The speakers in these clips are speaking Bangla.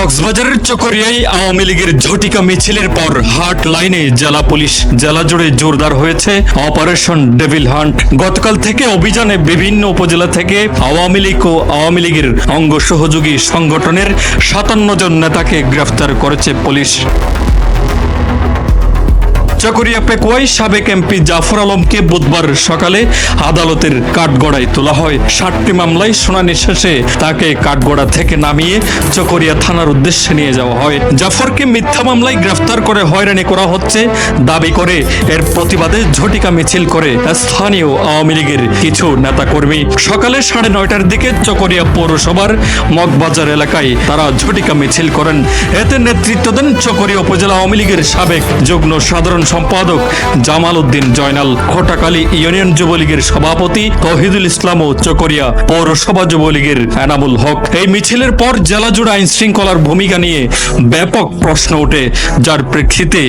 কক্সবাজারের চকরিয়ায় আওয়ামী লীগের ঝটিকা মিছিলের পর হাট লাইনে জেলা পুলিশ জেলা জুড়ে জোরদার হয়েছে। Operation devil hunt. গতকাল থেকে অভিযানে বিভিন্ন উপজেলা থেকে আওয়ামী লীগ ও আওয়ামী লীগের অঙ্গ সহযোগী সংগঠনের সাতান্ন জন নেতাকে গ্রেফতার করেছে পুলিশ। চকরিয়া পেকুয়াই সাবেক এমপি জাফর আলমকে বুধবার সকালে আদালতের কাঠগড়ায় তোলা হয়। ষাটটি মামলায় শুনানি শেষে তাকে কাঠগড়া থেকে নামিয়ে চকরিয়া থানার উদ্দেশ্যে নিয়ে যাওয়া হয়। জাফরকে মিথ্যা মামলায় গ্রেফতার করে হয়রানি করা হচ্ছে। দাবি করে এর প্রতিবাদে ঝটিকা মিছিল করে স্থানীয় আওয়ামী লীগের কিছু নেতাকর্মী। সকালে সাড়ে নয়টার দিকে চকরিয়া পৌরসভার মগবাজার এলাকায় তারা ঝটিকা মিছিল করেন। এতে নেতৃত্ব দেন চকরিয়া উপজেলা আওয়ামী লীগের সাবেক যুগ্ম সাধারণ সম্পাদক জামাল উদ্দিন জয়নাল ঘটাকালী ইউনিয়ন যুবলীগের সভাপতি তহিদুল ইসলাম ও চকরিয়া পৌরসভা যুবলীগের এনামুল হক। এই মিছিলের পর জেলা জুড়ে আইন শৃঙ্খলার ভূমিকা নিয়ে ব্যাপক প্রশ্ন ওঠে, যার প্রেক্ষিতে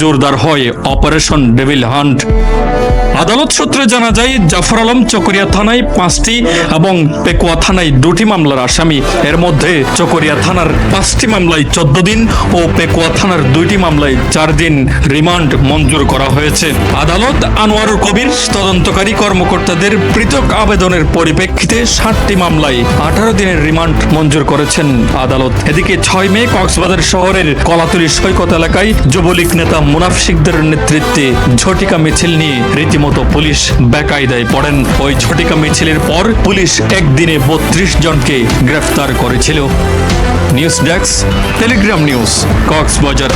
জোরদার হয় অপারেশন ডেভিল হান্ট। আদালত সূত্রে জানা যায়, জাফর আলম চকরিয়া থানায় পাঁচটি এবং পেকুয়া থানায় দুটি মামলার আসামি। এর মধ্যে চকরিয়া থানার পাঁচটি মামলায় চোদ্দ দিন ও পেকুয়া থানার দুইটি মামলায় চার দিন রিমান্ড মঞ্জুর করা হয়েছে। আদালত আনোয়ারুল কবির তদন্তকারী কর্মকর্তাদের পৃথক আবেদনের পরিপ্রেক্ষিতে সাতটি মামলায় আঠারো দিনের রিমান্ড মঞ্জুর করেছেন আদালত। এদিকে ছয় মে কক্সবাজার শহরের কলাতুলি সৈকত এলাকায় যুবলীগ নেতা মুনাফিকদের নেতৃত্বে ঝটিকা মিছিল নিয়ে রীতিমতো পুলিশ বেকায়দায় পড়েন। ওই ঝটিকা মিছিলের পর পুলিশ একদিনে বত্রিশ জনকে গ্রেফতার করেছিল। News desk, Telegram news, Cox's Bazar.